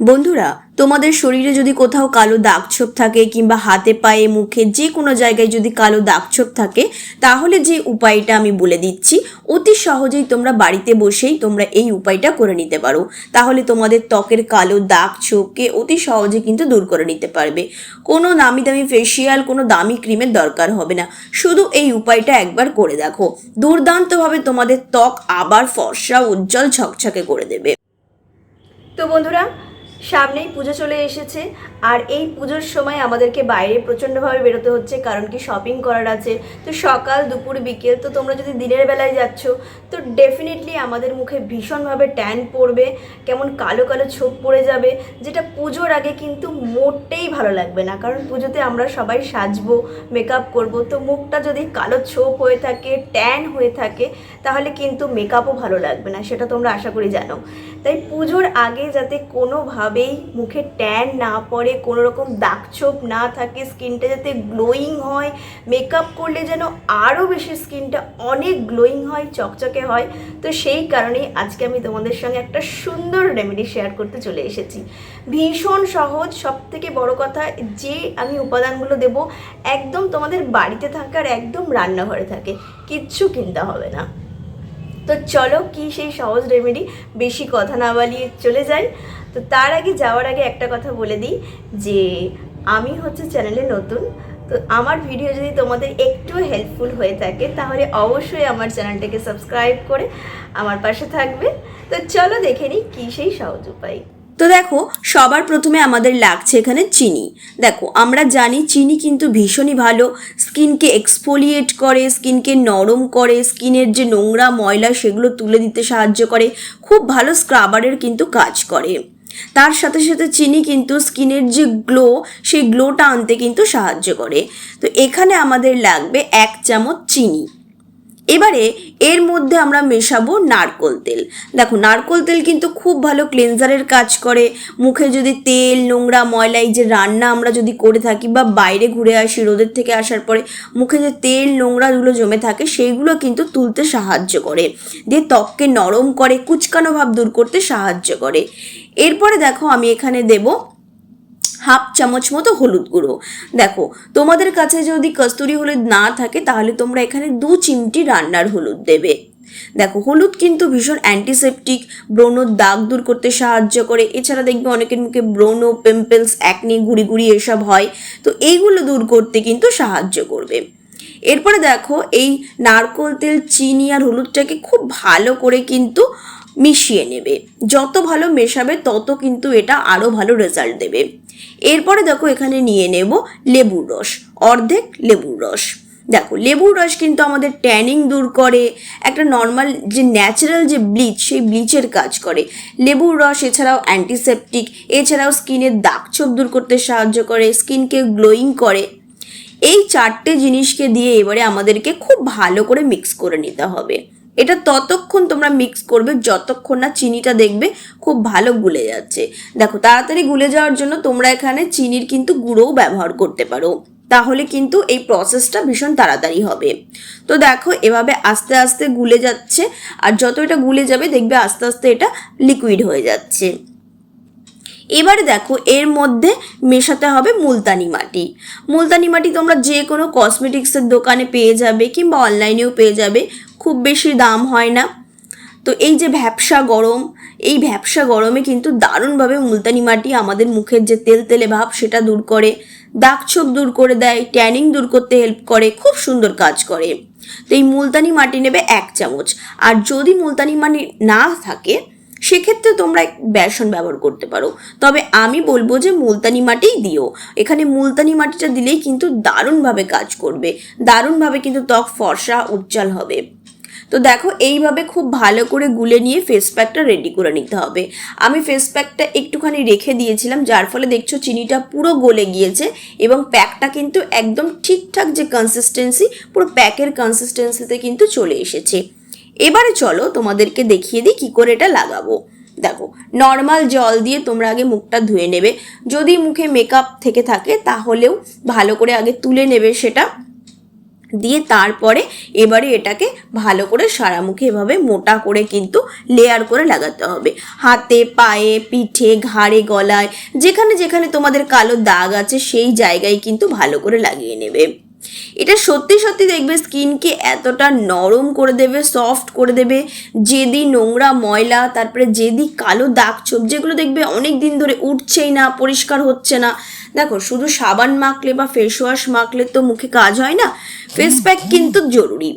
বন্ধুরা, তোমাদের শরীরে যদি কোথাও কালো দাগছোপ থাকে কিংবা হাতে পায়ে, মুখে যে কোনো জায়গায় যদি কালো দাগ দাগছোপ থাকে, তাহলে যে উপায়টা আমি বলে দিচ্ছি, অতি সহজেই তোমরা বাড়িতে বসেই তোমরা এই উপায়টা করে নিতে পারো। তাহলে তোমাদের ত্বকের কালো দাগ ছোপকে অতি সহজে কিন্তু দূর করে নিতে পারবে। কোনো নামি দামি ফেসিয়াল কোনো দামি ক্রিমের দরকার হবে না। শুধু এই উপায়টা একবার করে দেখো। দুর্দান্তভাবে তোমাদের ত্বক আবার ফর্সা, উজ্জ্বল, ঝকঝকে করে দেবে। তো বন্ধুরা সামনেই পুজো চলে এসেছে। আর এই পুজোর সময় আমাদেরকে বাইরে প্রচণ্ডভাবে বেরোতে হচ্ছে, কারণ কি শপিং করার আছে। তো সকাল, দুপুর, বিকেল, তো তোমরা যদি দিনের বেলায় যাচ্ছ, তো ডেফিনেটলি আমাদের মুখে ভীষণভাবে ট্যান পড়বে, কেমন কালো কালো ছোপ পড়ে যাবে, যেটা পুজোর আগে কিন্তু মোটেই ভালো লাগবে না। কারণ পুজোতে আমরা সবাই সাজবো মেকআপ করব, তো মুখটা যদি কালো ছোপ হয়ে থাকে ট্যান হয়ে থাকে, তাহলে কিন্তু মেকআপও ভালো লাগবে না, সেটা তোমরা আশা করি জানো। তাই পুজোর আগে যাতে কোনোভাবেই মুখে ট্যান না পড়ে কোনো রকম দাগছোপ না থাকে, স্কিনটা যাতে গ্লোয়িং হয়, মেকআপ করলে যেন আরও বেশি স্কিনটা অনেক গ্লোয়িং হয়, চকচকে হয়। তো সেই কারণেই আজকে আমি তোমাদের সঙ্গে একটা সুন্দর রেমেডি শেয়ার করতে চলে এসেছি। ভীষণ সহজ সব থেকে বড় কথা যে আমি উপাদানগুলো দেব একদম তোমাদের বাড়িতে থাকার, একদম রান্নাঘরে থাকে, কিচ্ছু কিনতে হবে না। তো চলো কি সেই সহজ রেমেডি বেশি কথা না বালিয়ে চলে যাই। তো তার আগে যাওয়ার আগে একটা কথা বলে দিই যে, আমি হচ্ছে চ্যানেলে নতুন। তো আমার ভিডিও যদি তোমাদের একটু হেল্পফুল হয়ে থাকে, তাহলে অবশ্যই আমার চ্যানেলটাকে সাবস্ক্রাইব করে আমার পাশে থাকবে। তো চলো দেখে নিই কী সেই সহজ উপায়। তো দেখো, সবার প্রথমে আমাদের লাগছে এখানে চিনি। দেখো, আমরা জানি চিনি কিন্তু ভীষণই ভালো। স্কিনকে এক্সফোলিয়েট করে, স্কিনকে নরম করে, স্কিনের যে নোংরা ময়লা সেগুলো তুলে দিতে সাহায্য করে, খুব ভালো স্ক্রাবারের কিন্তু কাজ করে। তার সাথে সাথে চিনি কিন্তু স্কিনের যে গ্লো সেই গ্লোটা আনতে কিন্তু সাহায্য করে। তো এখানে আমাদের লাগবে এক চামচ চিনি। এবারে এর মধ্যে আমরা মেশাবো নারকোল তেল। দেখো, নারকোল তেল কিন্তু খুব ভালো ক্লেনজারের কাজ করে। মুখে যদি তেল, নোংরা ময়লা, এই যে রান্না আমরা যদি করে থাকি বা বাইরে ঘুরে আসি, রোদের থেকে আসার পরে মুখে যে তেল নোংরাগুলো জমে থাকে, সেইগুলো কিন্তু তুলতে সাহায্য করে। দিয়ে ত্বককে নরম করে, কুচকানো ভাব দূর করতে সাহায্য করে। এরপরে দেখো, আমি এখানে দেবো হাফ চামচ মতো হলুদ গুঁড়ো। দেখো, তোমাদের কাছে যদি কস্তুরি হলুদ না থাকে, তাহলে তোমরা এখানে দু চিমটি রান্নার হলুদ দেবে। দেখো, হলুদ কিন্তু ভীষণ অ্যান্টিসেপটিক ব্রণর দাগ দূর করতে সাহায্য করে। এছাড়া দেখবে অনেকের মুখে ব্রণ পিম্পলস একনি গুড়ি গুড়ি এসব হয়। তো এইগুলো দূর করতে কিন্তু সাহায্য করবে। এরপরে দেখো, এই নারকোল তেল, চিনি আর হলুদটাকে খুব ভালো করে কিন্তু মিশিয়ে নেবে। যত ভালো মেশাবে, তত কিন্তু এটা আরও ভালো রেজাল্ট দেবে। এরপরে দেখো এখানে নিয়ে নেব লেবুর রস, অর্ধেক লেবুর রস। দেখো, লেবুর রস কিন্তু আমাদের ট্যানিং দূর করে, একটা নর্মাল যে ন্যাচারাল যে ব্লিচ সেই ব্লিচের কাজ করে। লেবুর রস এছাড়াও অ্যান্টিসেপটিক এছাড়াও স্কিনের দাগ দাগছোপ দূর করতে সাহায্য করে স্কিনকে গ্লোয়িং করে। এই চারটে জিনিসকে দিয়ে এবারে আমাদেরকে খুব ভালো করে মিক্স করে নিতে হবে। এটা ততক্ষণ তোমরা মিক্স করবে, যতক্ষণ না চিনিটা দেখবে খুব ভালো গুলে যাচ্ছে। দেখো, তাড়াতাড়ি গুলে যাওয়ার জন্য তোমরা এখানে চিনির কিন্তু গুঁড়োও ব্যবহার করতে পারো। তাহলে কিন্তু এই প্রসেসটা ভীষণ তাড়াতাড়ি হবে। তো দেখো, এভাবে আস্তে আস্তে গুলে যাচ্ছে, আর যত এটা গুলে যাবে, দেখবে আস্তে আস্তে এটা লিকুইড হয়ে যাচ্ছে। এবারে দেখো, এর মধ্যে মেশাতে হবে মুলতানি মাটি। মুলতানি মাটি তোমরা যে কোনো কসমেটিক্সের দোকানে পেয়ে যাবে, কিংবা অনলাইনেও পেয়ে যাবে। খুব বেশি দাম হয় না। তো এই যে ভ্যাপসা গরম, এই ভ্যাপসা গরমে কিন্তু দারুণভাবে মুলতানি মাটি আমাদের মুখের যে তেল তেলে ভাব সেটা দূর করে, দাগ ছোপ দূর করে দেয়, ট্যানিং দূর করতে হেল্প করে, খুব সুন্দর কাজ করে। তো এই মুলতানি মাটি নেবে এক চামচ। আর যদি মুলতানি মাটি না থাকে, সেক্ষেত্রে তোমরা বেসন ব্যবহার করতে পারো। তবে আমি বলব যে মুলতানি মাটিই দিও। এখানে মুলতানি মাটিটা দিলেই কিন্তু দারুণভাবে কাজ করবে। দারুণভাবে কিন্তু ত্বক ফর্সা, উজ্জ্বল হবে। তো দেখো, এইভাবে খুব ভালো করে গুলে নিয়ে ফেস প্যাকটা রেডি করে নিতে হবে। আমি ফেস প্যাকটা একটুখানি রেখে দিয়েছিলাম, যার ফলে দেখছ চিনিটা পুরো গলে গিয়েছে এবং প্যাকটা কিন্তু একদম ঠিকঠাক যে কনসিস্টেন্সি পুরো প্যাকের কনসিস্টেন্সিতে কিন্তু চলে এসেছে। এবারে চলো তোমাদেরকে দেখিয়ে দিই কী করে এটা লাগাবো। দেখো নর্মাল জল দিয়ে তোমরা আগে মুখটা ধুয়ে নেবে। যদি মুখে মেকআপ থেকে থাকে, তাহলেও ভালো করে আগে তুলে নেবে সেটা। দিয়ে তারপরে এবারে এটাকে ভালো করে সারা মুখে এভাবে মোটা করে কিন্তু লেয়ার করে লাগাতে হবে। হাতে, পায়ে, পিঠে, ঘাড়ে, গলায়, যেখানে যেখানে তোমাদের কালো দাগ আছে সেই জায়গায় কিন্তু ভালো করে লাগিয়ে নেবে। এটা সত্যি সত্যি দেখবে, স্কিনকে এতটা নরম করে দেবে সফট করে দেবে। যেদি নোংরা ময়লা, তারপরে যেদি কালো দাগ ছোপ, যেগুলো দেখবে অনেক দিন ধরে উঠছেই না, পরিষ্কার হচ্ছে না। দেখো, শুধু সাবান মাখলে বা ফেস ওয়াশ মাখলে তো মুখে কাজ হয় না ফেস প্যাক কিন্তু জরুরি।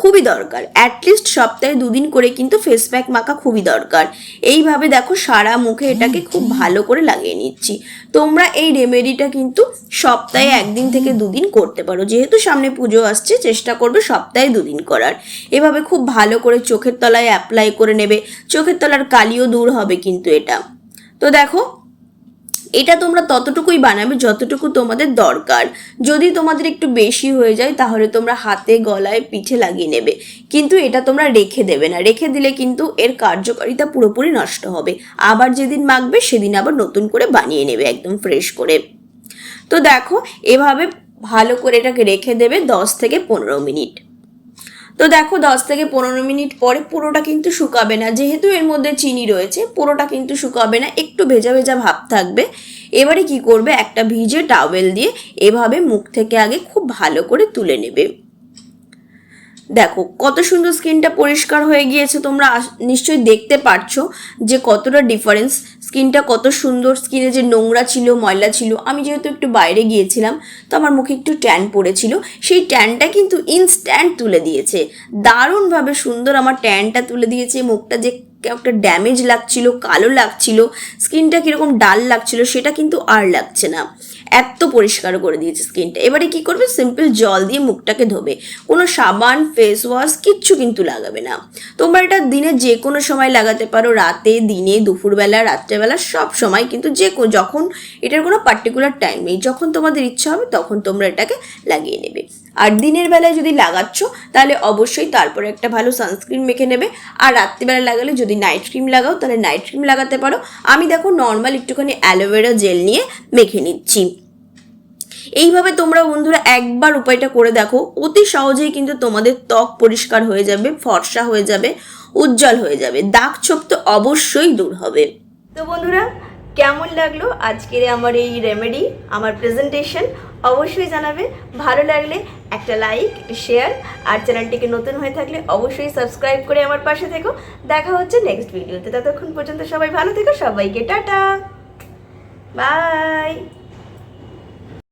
খুবই দরকার। অ্যাটলিস্ট সপ্তাহে দুদিন করে কিন্তু ফেস প্যাক মাখা খুবই দরকার। এইভাবে দেখো সারা মুখে এটাকে খুব ভালো করে লাগিয়ে নিচ্ছি। তোমরা এই রেমেডিটা কিন্তু সপ্তাহে একদিন থেকে দুদিন করতে পারো। যেহেতু সামনে পুজো আসছে চেষ্টা করবে সপ্তাহে দুদিন করার। এভাবে খুব ভালো করে চোখের তলায় অ্যাপ্লাই করে নেবে। চোখের তলার কালিও দূর হবে কিন্তু এটা। তো দেখো এটা তোমরা ততটুকুই বানাবে যতটুকু তোমাদের দরকার। যদি তোমাদের একটু বেশি হয়ে যায়, তাহলে তোমরা হাতে, গলায়, পিঠে লাগিয়ে নেবে। কিন্তু এটা তোমরা রেখে দেবে না। রেখে দিলে কিন্তু এর কার্যকারিতা পুরোপুরি নষ্ট হবে। আবার যেদিন মাখবে, সেদিন আবার নতুন করে বানিয়ে নেবে, একদম ফ্রেশ করে। তো দেখো, এভাবে ভালো করে এটাকে রেখে দেবে দশ থেকে পনেরো মিনিট। তো দেখো দশ থেকে পনেরো মিনিট পরে পুরোটা কিন্তু শুকাবে না। যেহেতু এর মধ্যে চিনি রয়েছে, পুরোটা কিন্তু শুকাবে না, একটু ভেজা ভেজা ভাব থাকবে। এবারে কি করবে? একটা ভিজে টাওয়েল দিয়ে এভাবে মুখ থেকে আগে খুব ভালো করে তুলে নেবে। দেখো, কত সুন্দর স্কিনটা পরিষ্কার হয়ে গিয়েছে, তোমরা নিশ্চয়ই দেখতে পারছ যে কতটা ডিফারেন্স স্কিনটা কত সুন্দর, স্কিনে যে নোংরা ছিল, ময়লা ছিল। আমি যেহেতু একটু বাইরে গিয়েছিলাম, তো আমার মুখে একটু ট্যান পড়েছিল। সেই ট্যানটা কিন্তু ইনস্ট্যান্ট তুলে দিয়েছে। দারুণভাবে সুন্দর আমার ট্যানটা তুলে দিয়েছে। মুখটা যে একটা ড্যামেজ লাগছিল, কালো লাগছিল, স্কিনটা কীরকম ডাল লাগছিল, সেটা কিন্তু আর লাগছে না। এত পরিষ্কার করে দিয়েছে স্কিনটা। এবারে কি করবে? সিম্পল জল দিয়ে মুখটাকে ধোবে। কোনো সাবান ফেস ওয়াশ কিচ্ছু কিন্তু লাগাবে না। তোমরা এটা দিনে যে কোনো সময় লাগাতে পারো। রাতে, দিনে, দুপুরবেলা, রাত্রেবেলা, সব সময় কিন্তু যে যখন এটার কোনো পার্টিকুলার টাইম নেই, যখন তোমাদের ইচ্ছা হবে তখন তোমরা এটাকে লাগিয়ে নেবে। আর দিনের বেলায় যদি লাগাচ্ছ, তাহলে অবশ্যই তারপরে একটা ভালো সানস্ক্রিন মেখে নেবে। আর রাত্রিবেলা লাগালে যদি নাইট ক্রিম লাগাও, তাহলে নাইট ক্রিম লাগাতে পারো। আমি দেখো নর্মাল একটুখানি অ্যালোভেরা জেল নিয়ে মেখে নিচ্ছি। এইভাবে তোমরা বন্ধুরা একবার উপায়টা করে দেখো, অতি সহজেই কিন্তু তোমাদের ত্বক পরিষ্কার হয়ে যাবে, ফর্সা হয়ে যাবে, উজ্জ্বল হয়ে যাবে। দাগ ছোপ তো অবশ্যই দূর হবে। তো বন্ধুরা কেমন লাগল আজকের আমার এই রেমেডি আমার প্রেজেন্টেশন অবশ্যই জানাবে। ভালো লাগলে একটা লাইক শেয়ার আর চ্যানেলটিকে নতুন হয়ে থাকলে অবশ্যই সাবস্ক্রাইব করে আমার পাশে থেকো। দেখা হচ্ছে নেক্সট ভিডিওতে ততক্ষণ পর্যন্ত সবাই ভালো থেকো, সবাইকে টাটা। বাই